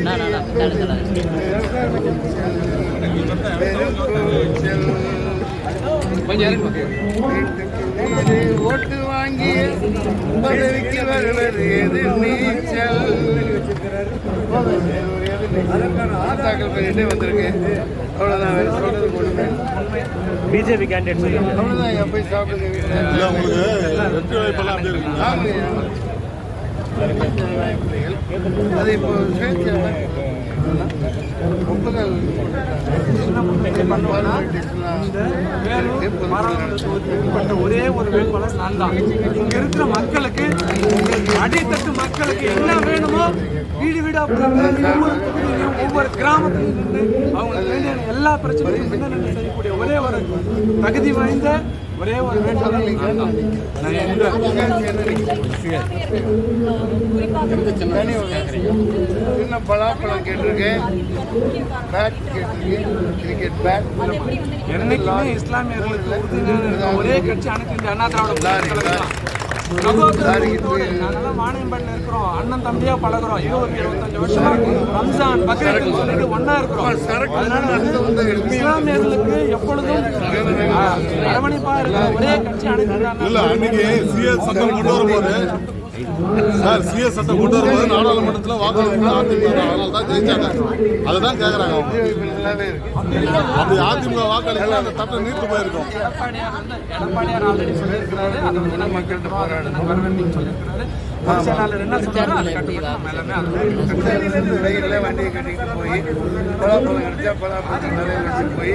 தலை, தலை. ஓட்டு வாங்கி பதவிக்கு வருவது எது நீச்சல் தாக்கல் பண்ணிட்டே வந்திருக்கேன் அவ்வளோதான் வேறு சொல்றது கொடுமை பிஜேபி கேண்டிடேட் சொல்லுங்க. அவ்வளோதான் என் போய் சாப்பிடுங்க அது இப்போ சுயேட்சை ஒப்புதல் உட்பட்ட ஒரே ஒரு வேட்பாளர் நான் தான் இங்க இருக்கிற மக்களுக்கு அடித்தட்டு மக்களுக்கு என்ன வேணுமோ வீடு வீடா ஒவ்வொரு தொகுதியிலும் ஒவ்வொரு கிராமத்திலும் நின்று அவங்களுக்கு வேண்டிய எல்லா பிரச்சனையும் செய்யக்கூடிய ஒரே ஒரு தகுதி வாய்ந்த ஒரே ஒரு எந்த சின்ன பலாப்பழம் கேட்டிருக்கேன். பேட் கேட்டிருக்கேன். கிரிக்கெட் பேட் என்னைக்குமே இஸ்லாமியர்களுக்கு ஒரே கட்சி அனைத்து அண்ணா திராவிட வாணியம்பாடியில் இருக்கிறோம். அண்ணன் தம்பியா பழகுறோம். இருபது இருபத்தஞ்சு வருஷமா ரம்ஜான் சொல்லிட்டு ஒண்ணா இருக்கிறோம். இஸ்லாமியர்களுக்கு எப்பொழுதும் அரவணைப்பா இருக்கிற ஒரே கட்சி அனைத்து சார் சிஎஸ் சட்டம் கொண்டு வரும்போது நாடாளுமன்றத்தில் வாக்களிப்பு அதிமுக அதனால தான் ஜெயிச்சாங்க. அதுதான் கேட்குறாங்க அவங்க. நல்லாவே அப்படி அதிமுக வாக்களிக்கல அந்த சட்டம் நீர்த்து போயிருக்கும். எடப்பாடியார் ஆல்ரெடி சொல்லியிருக்கிறாரு அதை வந்து மக்கள்கிட்ட போராடணும் சொல்லியிருக்கிறாரு என்ன வண்டியை கட்டிக்கிட்டு போய் பலாப்பழம் கிடைச்சா பலாப்பழம் நிறைய வச்சுட்டு போய்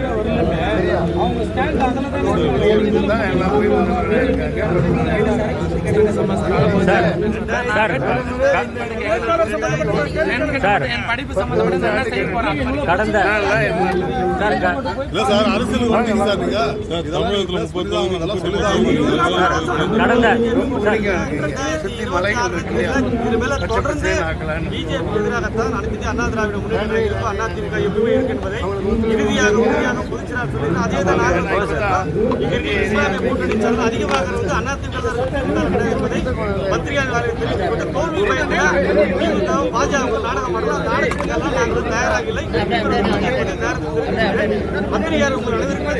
அவங்க ஸ்டாண்ட் அதில் தான் தான் இருக்காங்க. சார் என் படிப்பு சம்பந்தப்பட்ட என்ன செய்ய போறாங்க கடந்த கடந்த பிஜேபி எதிராகத்தான் அனைத்து இந்திய அண்ணா திராவிட முன்னேற்ற கழகம் அண்ணா திமுக எப்பவுமே இருக்கு என்பதை இறுதியாக உறுதியாக பொதுச்சினார் சொல்லி அதே தான் நாங்கள் பேசுகிறோம். இங்க இருக்கிற இஸ்லாமிய கூட்டணி சார்ந்த அதிகமாக அண்ணா திமுக என்பதை தோல்வி பாஜக நாடகம் நாடகத்துக்கெல்லாம் நாங்கள்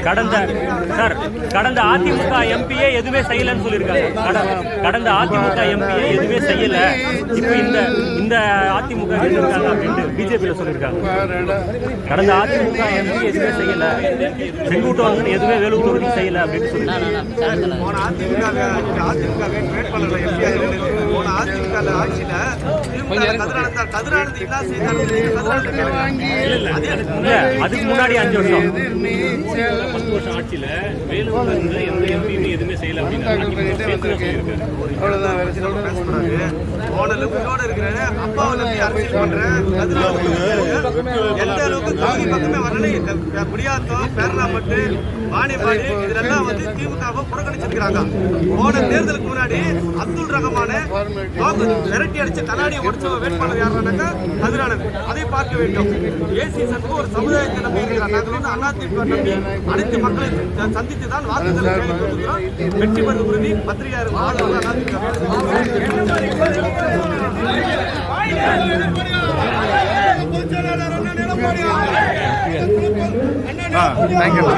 கடந்த சார் கடந்த அதிமுக எம்பியே எதுவுமே செய்யலன்னு சொல்லியிருக்காங்க. கட- கடந்த அதிமுக எம்பியே எதுவுமே செய்யல. இப்போ இந்த இந்த அதிமுக இருக்காங்க அப்படின்ட்டு பிஜேபியில் சொல்லியிருக்காங்க. கடந்த அதிமுக எம்பி எதுவுமே செய்யல. செங்குட்டு வாங்கன்னு எதுவுமே வேலூர் செய்யல அப்படின்னு சொல்லி அதிமுக அதிமுக வேட்பாளர்கள் எம்பி போன அதிமுக ஆட்சியில திமுக கதிரானந்த் என்ன செய்தாலும் அதுக்கு முன்னாடி அஞ்சு வருஷம் தாக்கல் பண்ணிட்டே வந்திருக்கேன் அவ்வளோதான் வேறு சொல்றது கொடுமை. போன லுக்கோட இருக்கிற அப்பாவை எப்படி அரசியல் பண்ற கதிரானந்த் எந்த அளவுக்கு தொகுதி பக்கமே வரல குடியாத்தம் பேரலாப்பட்டு வாணிப்பாடி இதெல்லாம் வந்து திமுகவை புறக்கணிச்சிருக்கிறாங்க போன தேர்தலுக்கு முன்னாடி அப்துல் ரஹமான வாக்கு விரட்டி அடிச்சு கண்ணாடியை உடைச்ச வேட்பாளர் யாருனாக்கா அதிரானது அதை பார்க்க வேண்டும். ஏசி சண்முகம் ஒரு சமுதாயத்தை நம்பி இருக்கிறார். நாங்கள் வந்து அதிமுக நம்பி அனைத்து மக்களை சந்தித்து தான் வாக்குகளை வெற்றி பெறும் உறுதி பத்திரிகையாளர் வாழ்வாளர் அதிமுக தேங்க்யூ